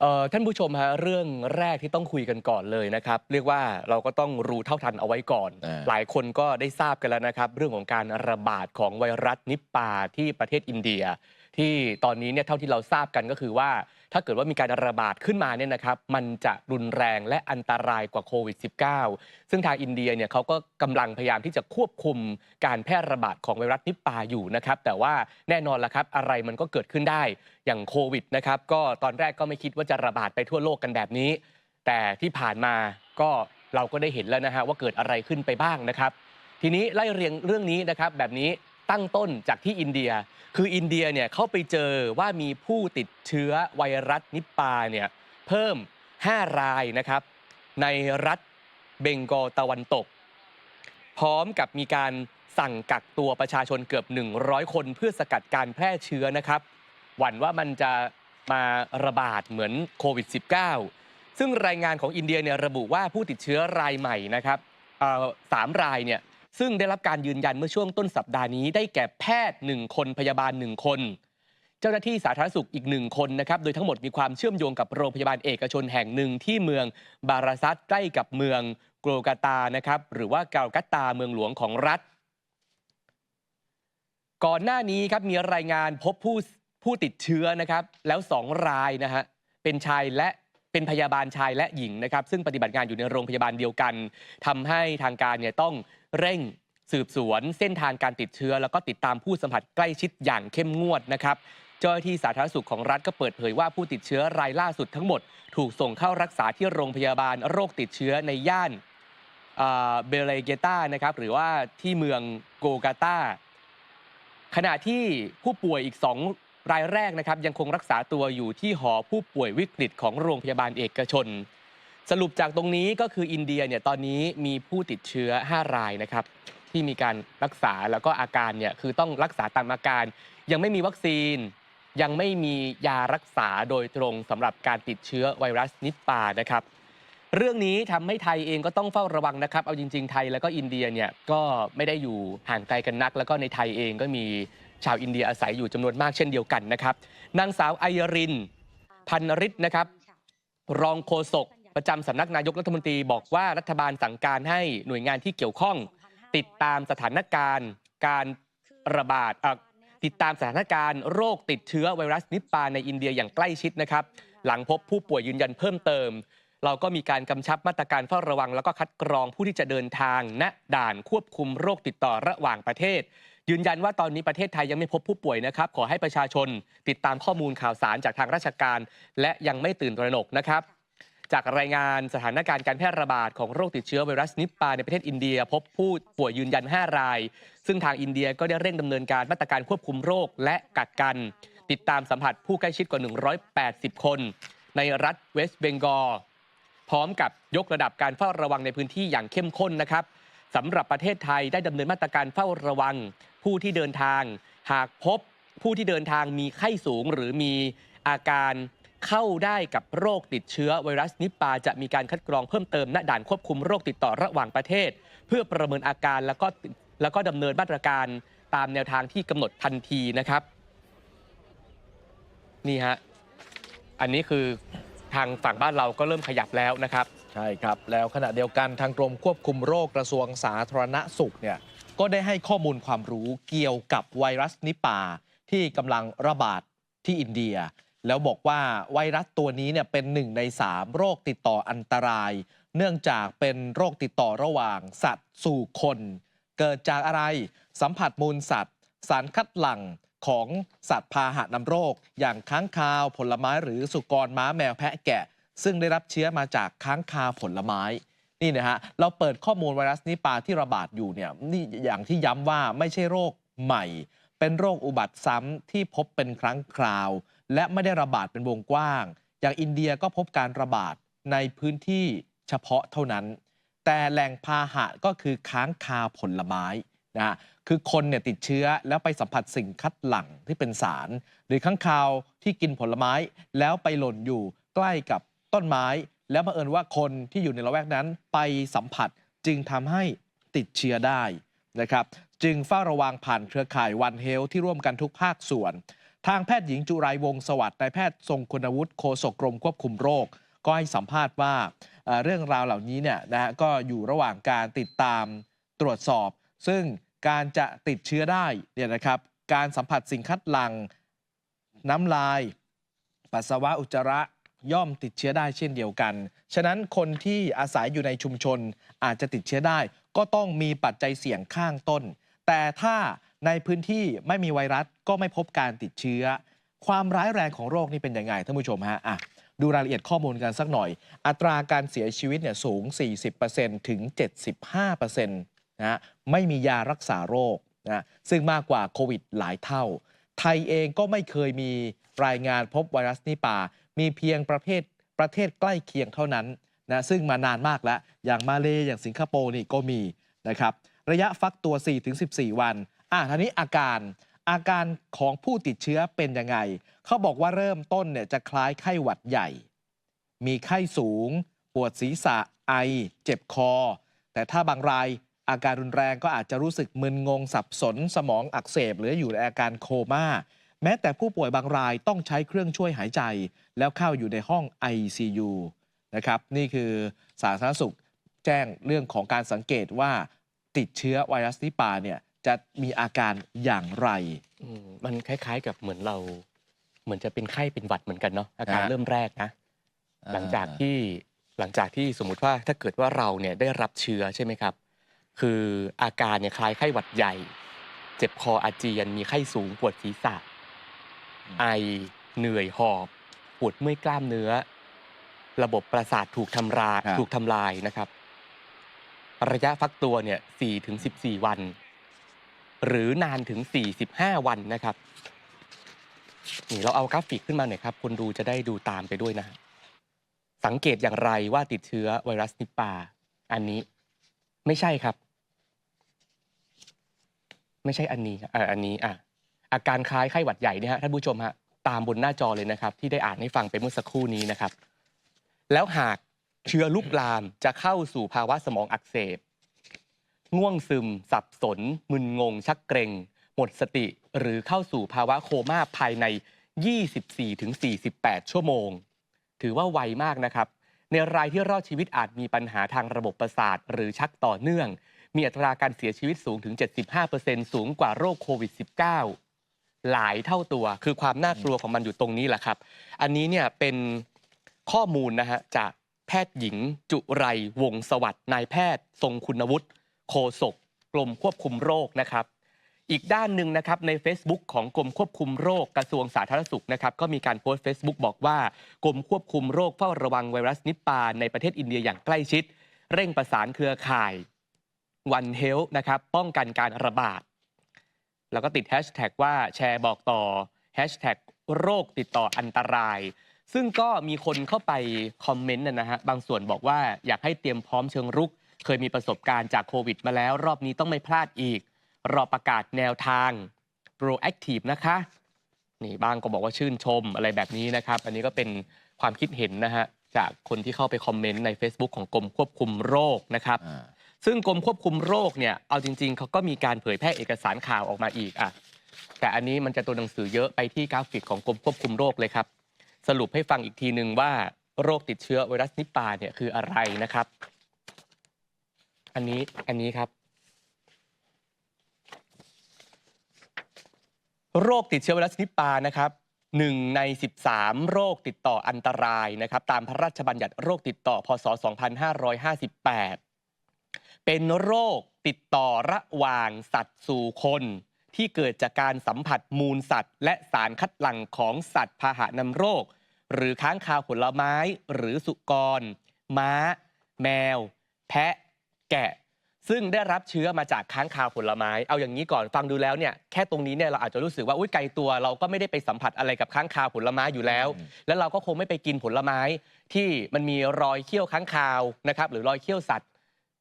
เอ่อท่านผู้ชมฮะเรื่องแรกที่ต้องคุยกันก่อนเลยนะครับ เรียกว่าเราก็ต้องรู้เท่าทันเอาไว้ก่อน อ่า หลายคนก็ได้ทราบกันแล้วนะครับ เรื่องของการระบาดของไวรัสนิปปาที่ประเทศอินเดีย ที่ตอนนี้เนี่ยเท่าที่เราทราบกันก็คือว่า ถ้าเกิดว่ามีการระบาดขึ้นมาเนี่ยนะครับมันจะรุนแรงและอันตรายกว่าโควิด -19 ซึ่งทางอินเดียเนี่ยเขาก็กำลังพยายามที่จะควบคุมการแพร่ระบาดของไวรัสนิปาอยู่นะครับแต่ว่าแน่นอนละครับอะไรมันก็เกิดขึ้นได้อย่างโควิดนะครับก็ตอนแรกก็ไม่คิดว่าจะระบาดไปทั่วโลกกันแบบนี้ แต่ที่ผ่านมาก็เราก็ได้เห็นแล้วนะฮะว่าเกิดอะไรขึ้นไปบ้างนะครับ ทีนี้ไล่เรียงเรื่องนี้นะครับแบบนี้ ตั้งต้นจากที่อินเดีย คืออินเดียเนี่ยเขาไปเจอว่ามีผู้ติดเชื้อไวรัสนิปาเนี่ยเพิ่ม 5 รายนะครับ ในรัฐเบงกอลตะวันตก พร้อมกับมีการสั่งกักตัวประชาชนเกือบ 100 คนเพื่อสกัดการแพร่เชื้อนะครับ หวั่นว่ามันจะมาระบาดเหมือนโควิด -19 ซึ่งรายงานของอินเดียเนี่ยระบุว่าผู้ติดเชื้อรายใหม่นะครับสามรายเนี่ย ซึ่งได้รับการยืนยันเมื่อช่วงต้นสัปดาห์นี้ ได้แก่แพทย์ 1 คนพยาบาล 1 คน เจ้าหน้าที่สาธารณสุขอีกหนึ่งคนนะครับ โดยทั้งหมดมีความเชื่อมโยงกับโรงพยาบาลเอกชนแห่งหนึ่งที่เมืองบาราซัตใกล้กับเมืองโกลกาตานะครับหรือว่าเกาลกัตตาเมืองหลวงของรัฐ ก่อนหน้านี้ครับมีรายงานพบผู้ผู้ติดเชื้อนะครับ แล้วสองรายนะฮะเป็นชายและเป็นพยาบาลชายและหญิงนะครับ ซึ่งปฏิบัติงานอยู่ในโรงพยาบาลเดียวกันทำให้ทางการเนี่ยต้อง เร่งสืบสวนเส้นทางการติดเชื้อ แล้วก็ติดตามผู้สัมผัสใกล้ชิดอย่างเข้มงวดนะครับเจ้าหน้าที่สาธารณสุขของรัฐก็เปิดเผยว่าผู้ติดเชื้อรายล่าสุดทั้งหมด ถูกส่งเข้ารักษาที่โรงพยาบาลโรคติดเชื้อในย่านเบเลเกตานะครับหรือว่าที่เมืองโกกาตาขณะที่ผู้ป่วยอีก 2 รายแรกนะครับยังคงรักษาตัวอยู่ที่หอผู้ป่วยวิกฤตของโรงพยาบาลเอกชน สรุปจากตรงนี้ก็คืออินเดียเนี่ยตอนนี้มีผู้ติดเชื้อ 5 รายนะครับ ที่มีการรักษาแล้วก็อาการเนี่ยคือต้องรักษาตามอาการ ยังไม่มีวัคซีน ยังไม่มียารักษาโดยตรงสำหรับการติดเชื้อไวรัสนิปปานะครับ เรื่องนี้ทำให้ไทยเองก็ต้องเฝ้าระวังนะครับ เอาจริง ๆ ไทยแล้วก็อินเดียเนี่ยก็ไม่ได้อยู่ห่างไกลกันนัก แล้วก็ในไทยเองก็มีชาวอินเดียอาศัยอยู่จำนวนมากเช่นเดียวกันนะครับนางสาวไอยริน พันริศนะครับ รองโฆษก ประจำสำนักนายกรัฐมนตรีบอกว่ารัฐบาลสั่งการให้หน่วยงานที่เกี่ยวข้อง ติดตามสถานการณ์การระบาดติดตามสถานการณ์โรคติดเชื้อไวรัสนิปาในอินเดียอย่างใกล้ชิดนะครับ หลังพบผู้ป่วยยืนยันเพิ่มเติม เราก็มีการกำชับมาตรการเฝ้าระวัง แล้วก็คัดกรองผู้ที่จะเดินทางณด่านควบคุมโรคติดต่อระหว่างประเทศ ยืนยันว่าตอนนี้ประเทศไทยยังไม่พบผู้ป่วยนะครับ ขอให้ประชาชนติดตามข้อมูลข่าวสารจากทางราชการ และยังไม่ตื่นตระหนกนะครับ จากรายงานสถานการณ์การแพร่ระบาดของโรคติดเชื้อไวรัสนิปปาในประเทศอินเดีย พบผู้ป่วยยืนยัน 5 ราย ซึ่งทางอินเดียก็ได้เร่งดำเนินการมาตรการควบคุมโรคและกักกัน ติดตามสัมผัสผู้ใกล้ชิดกว่า 180 คน ในรัฐเวสต์เบงกอลพร้อมกับยกระดับการเฝ้าระวังในพื้นที่อย่างเข้มข้นนะครับสำหรับประเทศไทยได้ดำเนินมาตรการเฝ้าระวัง ผู้ที่เดินทาง หากพบผู้ที่เดินทางมีไข้สูงหรือมีอาการ เข้าได้กับโรคติดเชื้อไวรัสนิปปาจะมีการคัดกรองเพิ่มเติมณด่านควบคุมโรคติดต่อระหว่างประเทศ เพื่อประเมินอาการแล้วก็แล้วก็ดำเนินมาตรการตามแนวทางที่กำหนดทันทีนะครับ นี่ฮะอันนี้คือทางฝั่งบ้านเราก็เริ่มขยับแล้วนะครับ ใช่ครับ แล้วขณะเดียวกันทางกรมควบคุมโรคกระทรวงสาธารณสุขเนี่ยก็ได้ให้ข้อมูลความรู้เกี่ยวกับไวรัสนิปาที่กำลังระบาดที่อินเดีย แล้วบอกว่าไวรัสตัวนี้เนี่ยเป็นหนึ่งใน 3 โรคติดต่ออันตราย เนื่องจากเป็นโรคติดต่อระหว่างสัตว์สู่คน เกิดจากอะไร สัมผัสมูลสัตว์ สารคัดหลั่งของสัตว์พาหะนำโรค อย่างค้างคาวผลไม้หรือสุกรม้าแมวแพะแกะ ซึ่งได้รับเชื้อมาจากค้างคาวผลไม้นี่นะฮะเราเปิดข้อมูลไวรัสนิปาที่ระบาดอยู่เนี่ยนี่อย่างที่ย้ำว่าไม่ใช่โรคใหม่ เป็นโรคอุบัติซ้ำที่พบเป็นครั้งคราว และไม่ได้ระบาดเป็นวงกว้าง อย่างอินเดียก็พบการระบาดในพื้นที่เฉพาะเท่านั้น แต่แหล่งพาหะก็คือค้างคาผลไม้นะฮะคือคนเนี่ยติดเชื้อแล้วไปสัมผัสสิ่งคัดหลั่งที่เป็นสาร หรือค้างคาวที่กินผลไม้แล้วไปหล่นอยู่ใกล้กับต้นไม้ แล้วบังเอิญว่าคนที่อยู่ในละแวกนั้นไปสัมผัสจึงทำให้ติดเชื้อได้นะครับ จึงเฝ้าระวังผ่านเครือข่ายวันเฮลที่ร่วมกันทุกภาคส่วน ทางแพทย์หญิงจุไรวงสวัสดิ์นายแพทย์ทรงคุณวุฒิโฆษกกรมควบคุมโรค ก็ให้สัมภาษณ์ว่าเรื่องราวเหล่านี้เนี่ยนะฮะก็อยู่ระหว่างการติดตามตรวจสอบ ซึ่งการจะติดเชื้อได้เนี่ยนะครับการสัมผัสสิ่งคัดหลั่งน้ำลาย ปัสสาวะอุจจาระย่อมติดเชื้อได้เช่นเดียวกัน ฉะนั้นคนที่อาศัยอยู่ในชุมชนอาจจะติดเชื้อได้ ก็ต้องมีปัจจัยเสี่ยงข้างต้น แต่ถ้า ในพื้นที่ไม่มีไวรัสก็ไม่พบการติดเชื้อ ความร้ายแรงของโรคนี่เป็นยังไงท่านผู้ชมฮะอะดูรายละเอียดข้อมูลกันสักหน่อย อัตราการเสียชีวิตเนี่ยสูง 40%ถึง 75%นะฮะไม่มียารักษาโรคนะซึ่งมากกว่าโควิดหลายเท่า ไทยเองก็ไม่เคยมีรายงานพบไวรัสนิปา มีเพียงประเภทประเทศใกล้เคียงเท่านั้นนะซึ่งมานานมากแล้ว อย่างมาเลอย่างสิงคโปร์นี่ก็มีนะครับ ระยะฟักตัว 4-14 วัน อะทีนี้อาการอาการของผู้ติดเชื้อเป็นยังไง เขาบอกว่าเริ่มต้นเนี่ยจะคล้ายไข้หวัดใหญ่ มีไข้สูง ปวดศีรษะไอ เจ็บคอ แต่ถ้าบางรายอาการรุนแรงก็อาจจะรู้สึกมึนงงสับสน สมองอักเสบหรืออยู่ในอาการโคม่า แม้แต่ผู้ป่วยบางรายต้องใช้เครื่องช่วยหายใจ แล้วเข้าอยู่ในห้อง ICU นะครับนี่คือสาธารณสุขแจ้งเรื่องของการสังเกตว่าติดเชื้อไวรัสนิปาเนี่ย จะมีอาการอย่างไร อืมมันคล้ายๆกับเหมือนเรา เหมือนจะเป็นไข้เป็นหวัดเหมือนกันเนาะอาการฮะ เริ่มแรกนะ หลังจากที่หลังจากที่สมมุติว่าถ้าเกิดว่าเราเนี่ยได้รับเชื้อใช่ไหมครับ คืออาการเนี่ยคล้ายไข้หวัดใหญ่ เจ็บคออาเจียน มีไข้สูงปวดศีรษะไอเหนื่อยหอบปวดเมื่อยกล้ามเนื้อ ระบบประสาทถูกทำลายครับ ถูกทำลายนะครับ ระยะฟักตัวเนี่ย4ถึง14 วัน หรือนานถึง 45 วันนะครับนี่เราเอากราฟิกขึ้นมาหน่อยครับ คนดูจะได้ดูตามไปด้วยนะสังเกตอย่างไรว่าติดเชื้อไวรัสนิปา อันนี้ไม่ใช่ครับ ไม่ใช่อันนี้อะอันนี้อะอาการคล้ายไข้หวัดใหญ่เนี่ยฮะท่านผู้ชมฮะตามบนหน้าจอเลยนะครับ ที่ได้อ่านให้ฟังไปเมื่อสักครู่นี้นะครับ แล้วหากเชื้อลุกลามจะเข้าสู่ภาวะสมองอักเสบ ง่วงซึม สับสน มึนงง ชักเกรง หมดสติ หรือเข้าสู่ภาวะโคม่าภายใน 24-48 ชั่วโมง ถือว่าไวมากนะครับ ในรายที่รอดชีวิตอาจมีปัญหาทางระบบประสาท หรือชักต่อเนื่อง มีอัตราการเสียชีวิตสูงถึง 75%สูงกว่าโรคโควิด -19 หลายเท่าตัว คือความน่ากลัวของมันอยู่ตรงนี้แหละครับ อันนี้เนี่ยเป็นข้อมูลนะฮะจากแพทย์หญิง จุไรวงศ์สวัสด์นายแพทย์ ทรงคุณวุฒิ โฆษกกรมควบคุมโรคนะครับ อีกด้านหนึ่งนะครับใน Facebook ของกรมควบคุมโรคกระทรวงสาธารณสุขนะครับก็มีการโพสต์ Facebook บอกว่ากรมควบคุมโรคเฝ้าระวังไวรัสนิปาในประเทศอินเดียอย่างใกล้ชิด เร่งประสานเครือข่าย One Health นะครับป้องกันการระบาด แล้วก็ติดแฮชแท็กว่าแชร์บอกต่อแฮชแท็กโรคติดต่ออันตราย ซึ่งก็มีคนเข้าไปคอมเมนต์นะฮะบางส่วนบอกว่าอยากให้เตรียมพร้อมเชิงรุก เคยมีประสบการณ์จากโควิดมาแล้ว รอบนี้ต้องไม่พลาดอีก รอประกาศแนวทาง proactive นะคะ นี่บ้างก็บอกว่าชื่นชมอะไรแบบนี้นะครับ อันนี้ก็เป็นความคิดเห็นนะฮะ จากคนที่เข้าไปคอมเมนต์ใน Facebook ของกรมควบคุมโรคนะครับอ่าซึ่งกรมควบคุมโรคเนี่ย เอาจริง ๆ เขาก็มีการเผยแพร่เอกสารข่าวออกมาอีกอะ แต่อันนี้มันจะตัวหนังสือเยอะไปที่กราฟิกของกรมควบคุมโรคเลยครับ สรุปให้ฟังอีกทีหนึ่งว่าโรคติดเชื้อไวรัสนิปาเนี่ยคืออะไรนะครับ อันนี้อันนี้ครับ โรคติดเชื้อไวรัสนิปานะครับหนึ่งใน 13 โรคติดต่ออันตรายนะครับ ตามพระราชบัญญัติโรคติดต่อพศ 2558 เป็นโรคติดต่อระหว่างสัตว์สู่คน ที่เกิดจากการสัมผัสมูลสัตว์ และสารคัดหลั่งของสัตว์พาหะนำโรค หรือค้างคาวผลไม้ หรือสุกร ม้า แมว แพะ แกะ ซึ่งได้รับเชื้อมาจากค้างคาวผลไม้ เอาอย่างนี้ก่อนฟังดูแล้วเนี่ยแค่ตรงนี้เนี่ยเราอาจจะรู้สึกว่าอุ้ยไกลตัวเราก็ไม่ได้ไปสัมผัสอะไรกับค้างคาวผลไม้อยู่แล้วอืมแล้วเราก็คงไม่ไปกินผลไม้ที่มันมีรอยเขี้ยวค้างคาวนะครับหรือรอยเขี้ยวสัตว์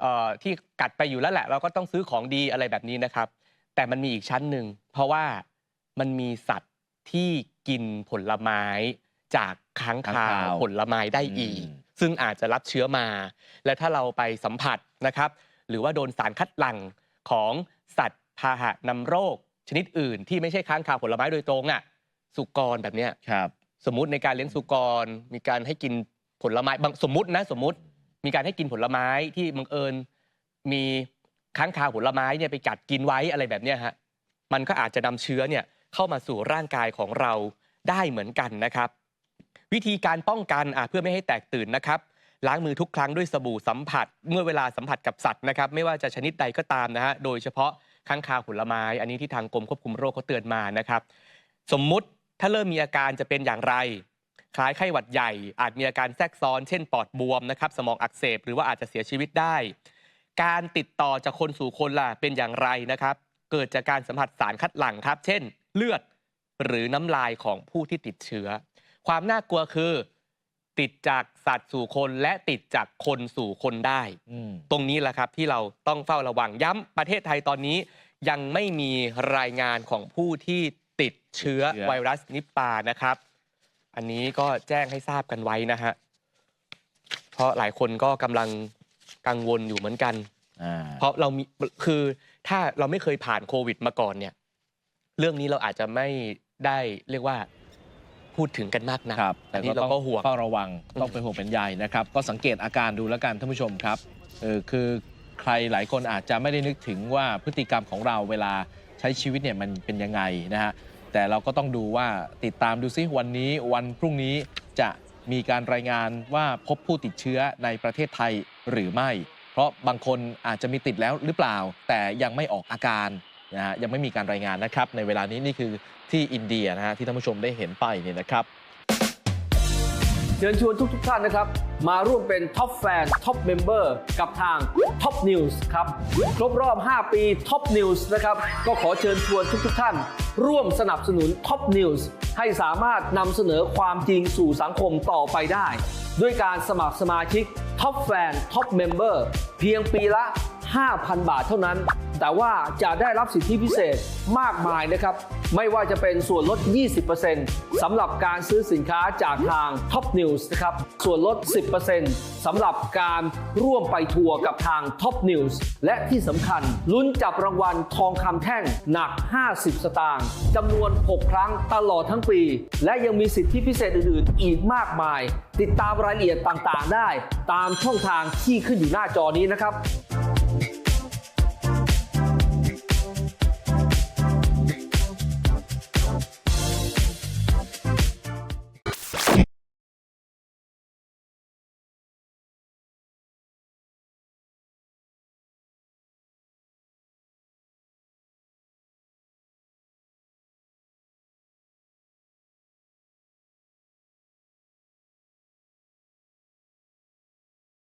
เอ่อที่กัดไปอยู่แล้วแหละ เราก็ต้องซื้อของดีอะไรแบบนี้นะครับ แต่มันมีอีกชั้นหนึ่งเพราะว่ามันมีสัตว์ที่กินผลไม้จากค้างคาค้างคาววผลไม้ได้อีกอืม ซึ่งอาจจะรับเชื้อมา และถ้าเราไปสัมผัสนะครับ หรือว่าโดนสารคัดหลั่งของสัตว์พาหะนำโรค ชนิดอื่น ที่ไม่ใช่ค้างคาวผลไม้โดยตรงอะสุกรแบบเนี้ยครับสมมุติในการเลี้ยงสุกร มีการให้กินผลไม้บางสมมตินะสมมติ มีการให้กินผลไม้ที่บังเอิญมีค้างคาวผลไม้เนี่ยไปกัดกินไว้อะไรแบบเนี้ยฮะมันก็อาจจะนำเชื้อเนี่ยเข้ามาสู่ร่างกายของเราได้เหมือนกันนะครับ วิธีการป้องกันเพื่อไม่ให้แตกตื่นนะครับ ล้างมือทุกครั้งด้วยสบู่สัมผัส เมื่อเวลาสัมผัสกับสัตว์นะครับ ไม่ว่าจะชนิดใดก็ตามนะฮะโดยเฉพาะค้างคาวผลไม้ อันนี้ที่ทางกรมควบคุมโรคเขาเตือนมานะครับ สมมุติถ้าเริ่มมีอาการจะเป็นอย่างไร คล้ายไข้หวัดใหญ่ อาจมีอาการแทรกซ้อน เช่น ปอดบวมนะครับสมองอักเสบหรือว่าอาจจะเสียชีวิตได้ การติดต่อจากคนสู่คนล่ะเป็นอย่างไรนะครับ เกิดจากการสัมผัสสารคัดหลั่งครับ เช่น เลือดหรือน้ำลายของผู้ที่ติดเชื้อ ความน่ากลัวคือ ติดจากสัตว์สู่คนและติดจากคนสู่คนได้อืมตรงนี้แหละครับที่เราต้องเฝ้าระวังย้ำประเทศไทยตอนนี้ยังไม่มีรายงานของผู้ที่ติดเชื้อติดเชื้อ ไวรัสนิปานะครับ อันนี้ก็แจ้งให้ทราบกันไว้นะฮะ เพราะหลายคนก็กำลังกังวลอยู่เหมือนกัน อ่าเพราะเรามีคือถ้าเราไม่เคยผ่านโควิดมาก่อนเนี่ย เรื่องนี้เราอาจจะไม่ได้เรียกว่า พูดถึงกันมากนะครับอัแต่นนี้ก็เราต้องก็ห่วงเฝ้าระวังอืมต้องเป็นห่วงเป็นใยนะครับ ก็สังเกตอาการดูแล้วกันท่านผู้ชมครับเออคือใครหลายคนอาจจะไม่ได้นึกถึงว่าพฤติกรรมของเราเวลาใช้ชีวิตเนี่ยมันเป็นยังไงนะฮะแต่เราก็ต้องดูว่าติดตามดูซิวันนี้วันพรุ่งนี้จะมีการรายงานว่าพบผู้ติดเชื้อในประเทศไทยหรือไม่ เพราะบางคนอาจจะมีติดแล้วหรือเปล่า แต่ยังไม่ออกอาการ นะฮะยังไม่มีการรายงานนะครับในเวลานี้นี่คือที่อินเดียนะฮะที่ท่านผู้ชมได้เห็นไปเนี่ยนะครับเชิญชวนทุกๆท่านนะครับ มาร่วมเป็นท็อปแฟนท็อปเมมเบอร์กับทาง Top News ครับ ครบรอบ 5 ปี Top News นะครับ ก็ขอเชิญชวนทุกๆท่าน ร่วมสนับสนุน Top News ให้สามารถนำเสนอความจริงสู่สังคมต่อไปได้ ด้วยการสมัครสมาชิก Top Fan Top Member เพียงปีละ 5,000 บาทเท่านั้น แต่ว่าจะได้รับสิทธิพิเศษมากมายนะครับ ไม่ว่าจะเป็นส่วนลด 20%สำหรับการซื้อสินค้าจากทาง Top News นะครับ ส่วนลด 10%สำหรับการร่วมไปทัวร์กับทาง Top News และที่สำคัญ ลุ้นจับรางวัลทองคำแท่งหนัก 50 สตางค์จำนวน 6 ครั้งตลอดทั้งปี และยังมีสิทธิพิเศษอื่นๆ อีกมากมาย ติดตามรายละเอียดต่างๆ ได้ตามช่องทางที่ขึ้นอยู่หน้าจอนี้นะครับ